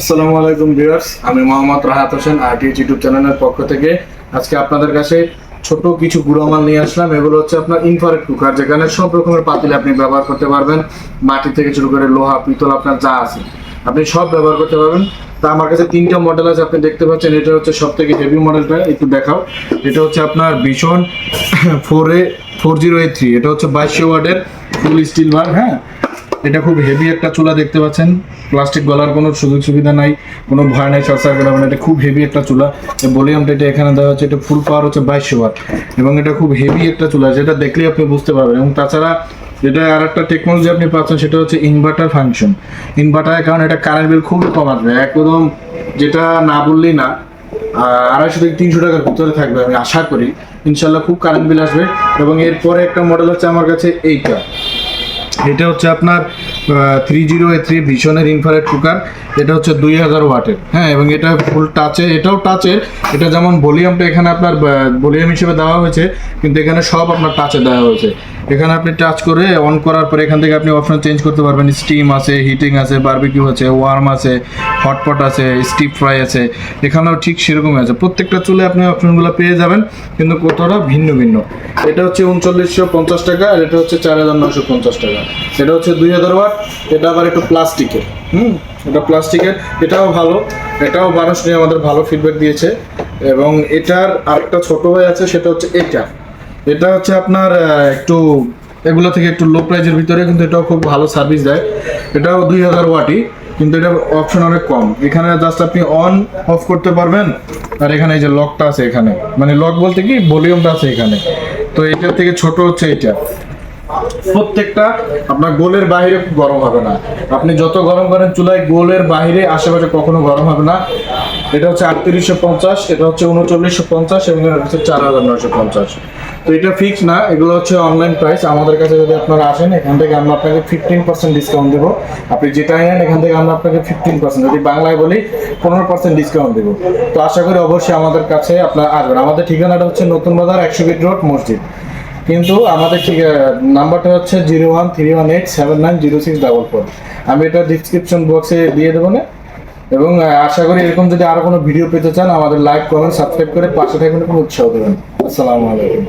আসসালামু আলাইকুম ভিউয়ার্স, আমি মোহাম্মদ রাহাত হোসেন আরটিএইচ ইউটিউব চ্যানেলের পক্ষ থেকে। আজকে আপনাদের কাছে ছোট কিছু গুঁড়োমাল নিয়ে আসলাম। এগুলো হচ্ছে আপনার ইনফ্রারেড কুকার যেখানে সব রকমের পাতিল আপনি ব্যবহার করতে পারবেন। মাটি থেকে শুরু করে লোহা, পিতল, আপনার যা আছে, আপনি সব ব্যবহার করতে পারবেন। তা আমার কাছে তিনটা মডেল আছে, আপনি দেখতে পাচ্ছেন, এটা হচ্ছে সব থেকে হেভি মডেলটা একটু দেখাও। এটা হচ্ছে আপনার ভীষণ four A four zero eight three এটা হচ্ছে বাইশশো ওয়ার্ডের ফুল স্টিল বার হ্যাঁ? এটা খুব হেভি একটা চুলা দেখতে পাচ্ছেন। প্লাস্টিক গলার কোনো সুযোগ সুবিধা নাই, কোনো ভয় নাই শর্ট সার্কিট হবে না এটা খুব হেভি একটা চুলা। ভলিউমটা এটা এখানে দেওয়া হচ্ছে, এটা ফুল পাওয়ার হচ্ছে বাইশশো ওয়াট এবং এটা খুব হেভি একটা চুলা, যেটা দেখলেই আপনি বুঝতে পারবেন। এবং তাছাড়া যেটা আর একটা টেকনোলজি আপনি পাচ্ছেন, সেটা হচ্ছে ইনভার্টার ফাংশন ইনভার্টারের কারণে এটা কারেন্ট বিল খুবই কম আসবে। একদম যেটা না বললেই না আড়াইশো থেকে তিনশো টাকার ভিতরে থাকবে, আমি আশা করি। ইনশাল্লাহ খুব কারেন্ট বিল আসবে। এবং এরপরে একটা মডেল হচ্ছে আমার কাছে এইটা। এটা হচ্ছে আপনার থ্রি জিরো এ থ্রি ভিশনের ইনফ্রারেড কুকার এটা হচ্ছে দুই হাজার ওয়াটের। হ্যাঁ এবং এটা ফুল টাচে এটাও টাচের এটা যেমন ভলিউমটা এখানে আপনার ভলিউম হিসেবে দেওয়া হয়েছে, কিন্তু এখানে সব আপনার টাচে দেওয়া হয়েছে। এখানে আপনি টাচ করে অন করার পরে এখান থেকে আপনি অপশন চেঞ্জ করতে পারবেন। স্টিম আছে হিটিং আছে বারবিকিউ আছে ওয়ার্ম আছে হটপট আছে স্টিপ ফ্রাই আছে। এখানেও ঠিক সেরকমই আছে। প্রত্যেকটা চুলে আপনি অপশনগুলো পেয়ে যাবেন, কিন্তু কোথাওটা ভিন্ন ভিন্ন। এটা হচ্ছে উনচল্লিশশো পঞ্চাশ টাকা আর এটা হচ্ছে চার হাজার নশো পঞ্চাশ টাকা। এটা হচ্ছে দুই হাজার ওয়াট, এটা আবার একটু প্লাস্টিকের। হুম? এটা প্লাস্টিকের। এটাও ভালো, এটাও মানুষ নিয়ে আমাদের ভালো ফিডব্যাক দিয়েছে। এবং এটার আরেকটা ছোট হয়ে আছে, সেটা হচ্ছে এটা। এটা হচ্ছে আপনার একটু এগুলো থেকে একটু লো প্রাইজের ভিতরে কিন্তু এটাও খুব ভালো সার্ভিস দেয়। এটাও দুই হাজার ওয়াটি কিন্তু এটার অপশন অনেক কম। এখানে জাস্ট আপনি অন অফ করতে পারবেন, আর এখানে এই যে লকটা আছে এখানে। মানে লক বলতে কি? ভলিউমটা আছে এখানে। তো এটার থেকে ছোট হচ্ছে এটা প্রত্যেকটা আপনার গোলের বাইরে গরম হবে না। আপনি যত গরম করেন চুলায়, গোলের বাইরে আশেপাশে কখনো গরম হবে না। এটা হচ্ছে আটত্রিশশো পঞ্চাশ, এটা হচ্ছে উনচল্লিশশো পঞ্চাশ এবং এটা হচ্ছে চার হাজার নয়শো পঞ্চাশ। তো এটা ফিক্স না, এগুলো হচ্ছে অনলাইন প্রাইস আমাদের কাছে যদি আপনারা আসেন, এখান থেকে আমরা আপনাকে ফিফটিন পার্সেন্ট ডিসকাউন্ট দেবো। আপনি যেটা নেন, এখান থেকে আমরা আপনাকে ফিফটিন পার্সেন্ট যদি বাংলায় বলি, পনেরো পার্সেন্ট ডিসকাউন্ট দেবো। তো আশা করি অবশ্যই আমাদের কাছে আপনার আসবেন। আমাদের ঠিকানাটা হচ্ছে নতুন বাজার একশো ফিট রোড, মসজিদ। কিন্তু আমাদের ঠিক নাম্বারটা হচ্ছে zero one three one eight seven nine zero six double four. আমি এটা ডিসক্রিপশন বক্সে দিয়ে দেবো না। এবং আশা করি এরকম যদি আরও কোনো ভিডিও পেতে চান, আমাদের লাইক কমেন্ট সাবস্ক্রাইব করে পাশে থাকবেন কোনো উৎসাহ দেবেন। আসসালামু আলাইকুম।